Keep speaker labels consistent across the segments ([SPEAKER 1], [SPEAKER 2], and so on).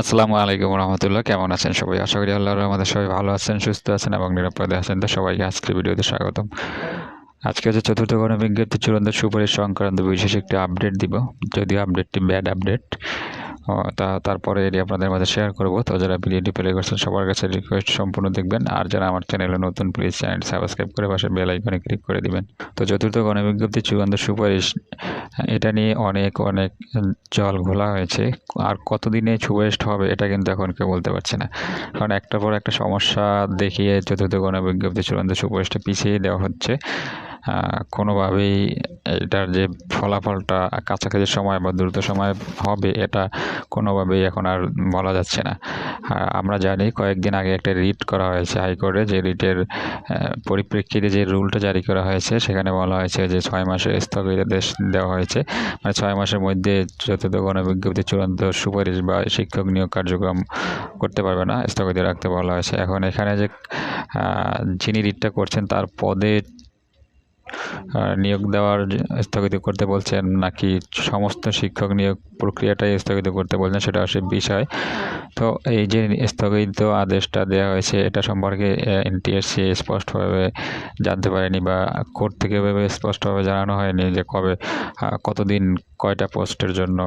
[SPEAKER 1] আসসালামু আলাইকুম রহমতুল্লাহ। কেমন আছেন সবাই? আশা করি আল্লাহ আমাদের সবাই ভালো আছেন, সুস্থ আছেন এবং নিরাপদে আছেন। তো সবাইকে আজকের ভিডিওতে স্বাগতম। আজকে হচ্ছে চতুর্থ গণবিজ্ঞপ্তি চূড়ান্ত সুপারিশ সংক্রান্ত বিশেষ একটি আপডেট দিব। যদিও আপডেটটি ব্যাড আপডেট তা তারপরে এটি আপনাদের মাঝে শেয়ার করব। তো যারা ভিডিওটি প্লে করছেন, সবার কাছে রিকোয়েস্ট সম্পূর্ণ দেখবেন। আর যারা আমার চ্যানেলে নতুন প্লিজ চ্যানেল সাবস্ক্রাইব করে পাশে বেল আইকনে ক্লিক করে দিবেন। তো চতুর্থ গণবিজ্ঞপ্তি চূড়ান্ত সুপারিশ, এটা নিয়ে অনেক অনেক জল ঘোলা হয়েছে। আর কতদিনে সুপারিশ হবে, এটা কিন্তু এখন কেউ বলতে পারছে না। কারণ একটার পর একটা সমস্যা দেখিয়ে চতুর্থ গণবিজ্ঞপ্তি চূড়ান্ত সুপারিশটা পিছিয়ে দেওয়া হচ্ছে। কোনোভাবেই এটার যে ফলাফলটা কাছাকাছি সময় বা দ্রুত সময় হবে, এটা কোনোভাবেই এখন আর বলা যাচ্ছে না। আমরা জানি কয়েকদিন আগে একটা রিট করা হয়েছে হাইকোর্টে, যে রিটের পরিপ্রেক্ষিতে যে রুলটা জারি করা হয়েছে, সেখানে বলা হয়েছে যে ছয় মাসের স্থগিতাদেশ দেওয়া হয়েছে। মানে ছয় মাসের মধ্যে চতুর্থ গণবিজ্ঞপ্তি চূড়ান্ত সুপারিশ বা শিক্ষক নিয়োগ কার্যক্রম করতে পারবে না, স্থগিত রাখতে বলা হয়েছে। এখন এখানে যে যিনি রিটটা করছেন, তার পদে নিয়োগ দেওয়ার স্থগিত করতে বলছেন নাকি সমস্ত শিক্ষক নিয়োগ প্রক্রিয়াটাই স্থগিত করতে বলছেন সেটা হচ্ছে বিষয়। তো এই যে স্থগিত আদেশটা দেওয়া হয়েছে, এটা সম্পর্কে এনটিএসসি স্পষ্টভাবে জানতে পারেনি বা কোর্ট থেকে এভাবে স্পষ্টভাবে জানানো হয়নি যে কবে কতদিন, কয়টা পোস্টের জন্য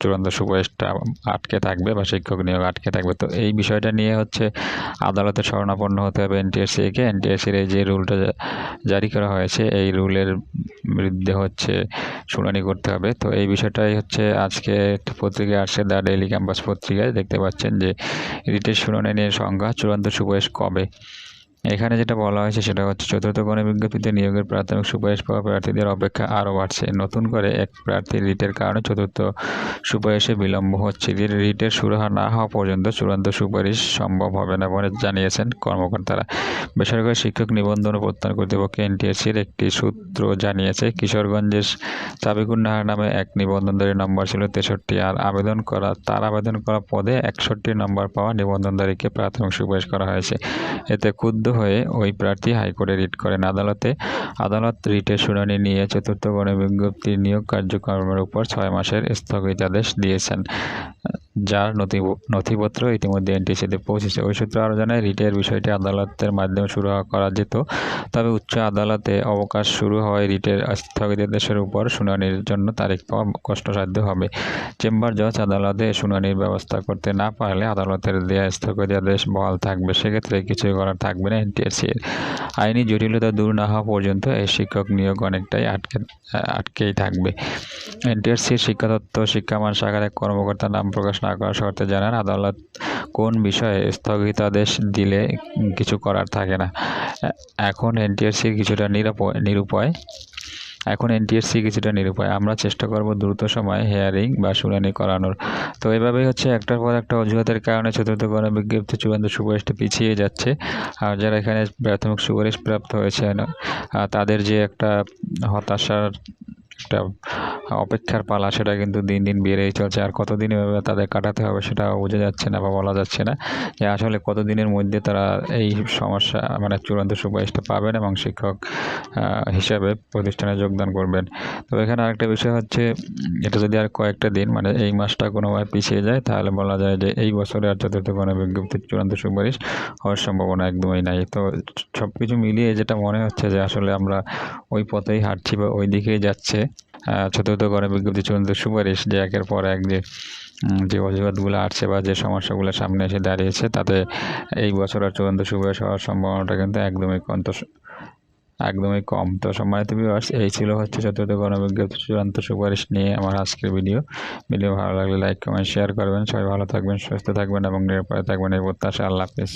[SPEAKER 1] চূড়ান্ত সুপারিশটা আটকে থাকবে বা শিক্ষক নিয়োগ আটকে থাকবে। তো এই বিষয়টা নিয়ে হচ্ছে আদালতে শরণাপন্ন হতে হবে এনটিএসসিকে এনটিএসসির এই যে রুলটা জারি করা হয়েছে, এই রুলের বিরুদ্ধে হচ্ছে শুনানি করতে হবে। তো এই বিষয়টাই হচ্ছে আজকে পত্রিকায় আসছে দ্য ডেইলি ক্যাম্পাস পত্রিকায়। দেখতে পাচ্ছেন যে রিটের শুনানি নিয়ে সংখ্যা চূড়ান্ত সুপারিশ কবে? এখানে যেটা বলা হয়েছে সেটা হচ্ছে চতুর্থ গণ বিজ্ঞপ্তিতে নিয়োগের প্রাথমিক সুপারিশ পাওয়া প্রার্থীদের অপেক্ষা আরও বাড়ছে। নতুন করে এক প্রার্থীর রিটের কারণে চতুর্থ সুপারিশে বিলম্ব হচ্ছে। রিটের সুরাহা না হওয়া পর্যন্ত চূড়ান্ত সুপারিশ সম্ভব হবে না বলে জানিয়েছেন কর্মকর্তারা। বেসরকারি শিক্ষক নিবন্ধন ও প্রত্যান কর্তৃপক্ষ এনটিএসসির একটি সূত্র জানিয়েছে, কিশোরগঞ্জের সাবিকুর নাহার নামে এক নিবন্ধনদারী নম্বর ছিল তেষট্টি আর আবেদন করা তার আবেদন করা পদে একষট্টি নম্বর পাওয়া নিবন্ধনদারীকে প্রাথমিক সুপারিশ করা হয়েছে। এতে ক্ষুদ্র হয়ে ওই প্রার্থী হাইকোর্টে রিট করেন। আদালতে আদালত রিটের শুনানি নিয়ে চতুর্থ গণবিজ্ঞপ্তি নিয়োগ কার্যক্রমের উপর ছয় মাসের স্থগিতাদেশ দিয়েছেন। যার নথি নথিপত্র ইতিমধ্যে এনটিসিতে পৌঁছেছে। ওই সূত্রে আরও জানায়, রিটের বিষয়টি আদালতের মাধ্যমে শুরু করা যেত। তবে উচ্চ আদালতে অবকাশ শুরু হওয়ায় রিটের স্থগিতাদেশের উপর শুনানির জন্য তারিখ পাওয়া কষ্টসাধ্য হবে। চেম্বার জজ আদালতে শুনানির ব্যবস্থা করতে না পারলে আদালতের দেয়া স্থগিতাদেশ বহাল থাকবে। সেক্ষেত্রে কিছুই করার থাকবে না এনটিএসসির আইনি জটিলতা দূর না হওয়া পর্যন্ত এই শিক্ষক নিয়োগ অনেকটাই আটকে, আটকেই থাকবে। এনটিএসসির শিক্ষাতত্ত্ব শিক্ষামান শাখার এক কর্মকর্তার নাম প্রকাশ না করার শর্তে জানান আদালত কোন বিষয়ে স্থগিতাদেশ দিলে কিছু করার থাকে না। এখন এনটিএসসির কিছুটা নিরাপয় নিরুপায়। এখন এনটিএসসি কিছুটা নিরুপায়। আমরা চেষ্টা করব দ্রুত সময়ে হেয়ারিং বা শুনানি করানোর। তো এভাবেই হচ্ছে একটার পর একটা অজুহাতের কারণে চতুর্থ গণবিজ্ঞপ্তি চূড়ান্ত সুপারিশটা পিছিয়ে যাচ্ছে। আর যারা এখানে প্রাথমিক সুপারিশ প্রাপ্ত হয়েছেন তাদের যে একটা হতাশার একটা অপেক্ষার পালা, সেটা কিন্তু দিন দিন বেড়েই চলছে। আর কতদিন এভাবে তাদের কাটাতে হবে সেটা বোঝা যাচ্ছে না বা বলা যাচ্ছে না। যে আসলে কতদিনের মধ্যে তারা এই সমস্যা মানে চূড়ান্ত সুপারিশটা পাবেন এবং শিক্ষক হিসাবে প্রতিষ্ঠানে যোগদান করবেন। তো এখানে আরেকটা বিষয় হচ্ছে, এটা যদি আর কয়েকটা দিন মানে এই মাসটা কোনোভাবে পিছিয়ে যায়, তাহলে বলা যায় যে এই বছরে আর চতুর্থ কোনো বিজ্ঞপ্তির চূড়ান্ত সুপারিশ হওয়ার সম্ভাবনা একদমই নাই। তো সব কিছু মিলিয়ে যেটা মনে হচ্ছে যে আসলে আমরা ওই পথেই হাঁটছি বা ওই দিকেই যাচ্ছে চতুর্থ বিজ্ঞপ্তি চূড়ান্ত সুপারিশ যে একের পর এক যে যে অজুহাতগুলো আসছে বা যে সমস্যাগুলো সামনে এসে দাঁড়িয়েছে, তাতে এই বছর আর চূড়ান্ত সুপারিশ হওয়ার সম্ভাবনাটা কিন্তু একদমই কম। তো একদমই কম। তো সম্মানিত ভিউয়ার্স এই ছিল হচ্ছে চতুর্থ গণবিজ্ঞপ্তি চূড়ান্ত সুপারিশ নিয়ে আমার আজকের ভিডিও ভিডিও ভালো লাগলে লাইক কমেন্ট শেয়ার করবেন। সবাই ভালো থাকবেন, সুস্থ থাকবেন এবং নিরাপদে থাকবেন। এই প্রত্যাশা আল্লাহ হাফিজ।